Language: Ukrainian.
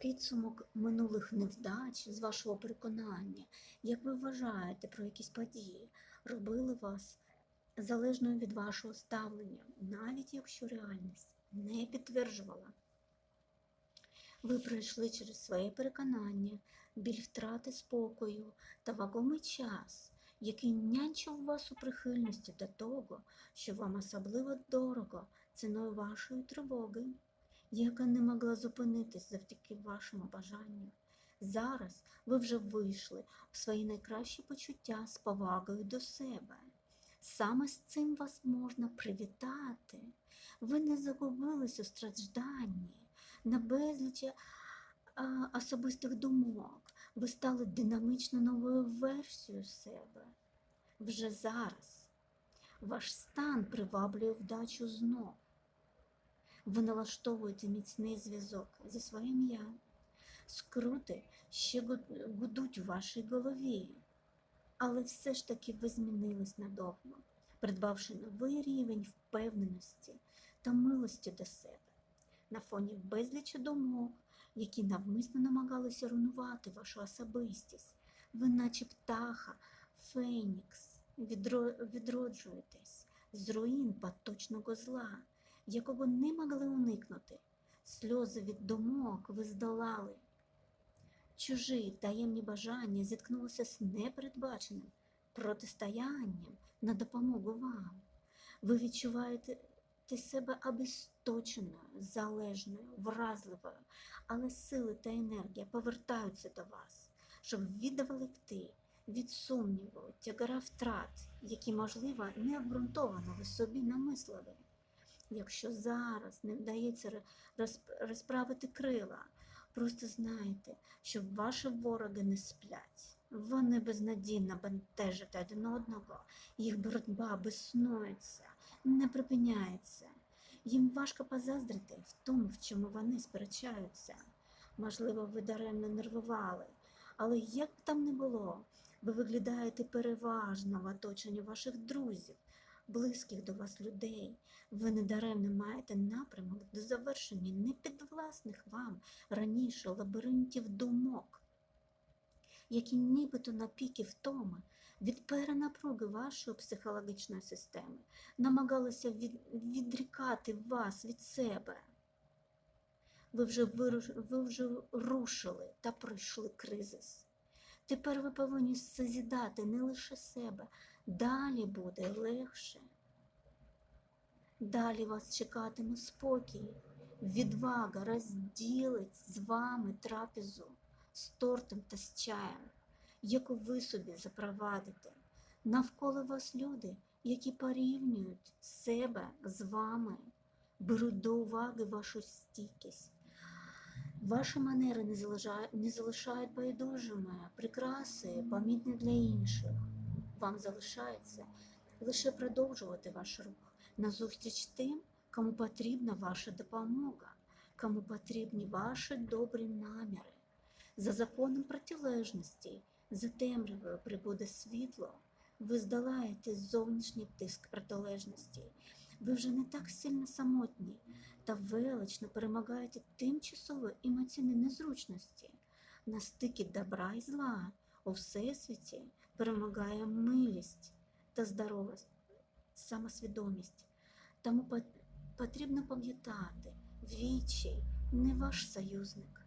підсумок минулих невдач з вашого переконання, як ви вважаєте про якісь події, робили вас залежною від вашого ставлення, навіть якщо реальність не підтверджувала. Ви пройшли через своє переконання, біль втрати спокою та вагомий час, який нянчив вас у прихильності до того, що вам особливо дорого ціною вашої тривоги, яка не могла зупинитись завдяки вашому бажанню. Зараз ви вже вийшли в свої найкращі почуття з повагою до себе. Саме з цим вас можна привітати. Ви не загубились у стражданні, на безлічі особистих думок. Ви стали динамично новою версією себе. Вже зараз ваш стан приваблює вдачу знов. Ви налаштовуєте міцний зв'язок зі своїм я. Скрути ще гудуть у вашій голові, але все ж таки ви змінились надовго, придбавши новий рівень впевненості та милості до себе на фоні безлічі думок, які навмисно намагалися руйнувати вашу особистість. Ви, наче птаха, фенікс, відро- відроджуєтесь з руїн поточного зла, якого не могли уникнути. Сльози від думок ви здолали. Чужі таємні бажання зіткнулися з непередбаченим протистоянням на допомогу вам. Ви відчуваєте себе обісточеною, залежною, вразливою, але сили та енергія повертаються до вас, щоб відволікти від сумніву, тягара втрат, які, можливо, необґрунтовано ви собі намислили. Якщо зараз не вдається розправити крила, просто знайте, що ваші вороги не сплять. Вони безнадійно бентежать один одного, їх боротьба безснується, не припиняється. Їм важко позаздрити в тому, в чому вони сперечаються. Можливо, ви даремно нервували, але як б там не було, ви виглядаєте переважно в оточенні ваших друзів, близьких до вас людей. Ви недаремно маєте напрямок до завершення непідвласних вам раніше лабіринтів думок, які нібито на піки втоми від перенапруги вашої психологічної системи намагалися від, відрікати вас від себе. Ви вже, вируш, ви вже рушили та пройшли кризис. Тепер ви повинні созідати не лише себе, далі буде легше. Далі вас чекатиме спокій, відвага розділить з вами трапезу з тортом та з чаєм, яку ви собі запровадите. Навколо вас люди, які порівнюють себе з вами, беруть до уваги вашу стійкість. Ваші манери не залишають, не залишають байдужими, прикраси, помітні для інших. Вам залишається лише продовжувати ваш рух назустріч тим, кому потрібна ваша допомога, кому потрібні ваші добрі наміри. За законом протилежності, за темрявою прибуде світло, ви здолаєте зовнішній тиск протилежності. Ви вже не так сильно самотні та велично перемагаєте тимчасові емоційні незручності. На стикі добра і зла у всесвіті перемагає милість та здорова самосвідомість. Тому потрібно пам'ятати, вічий не ваш союзник.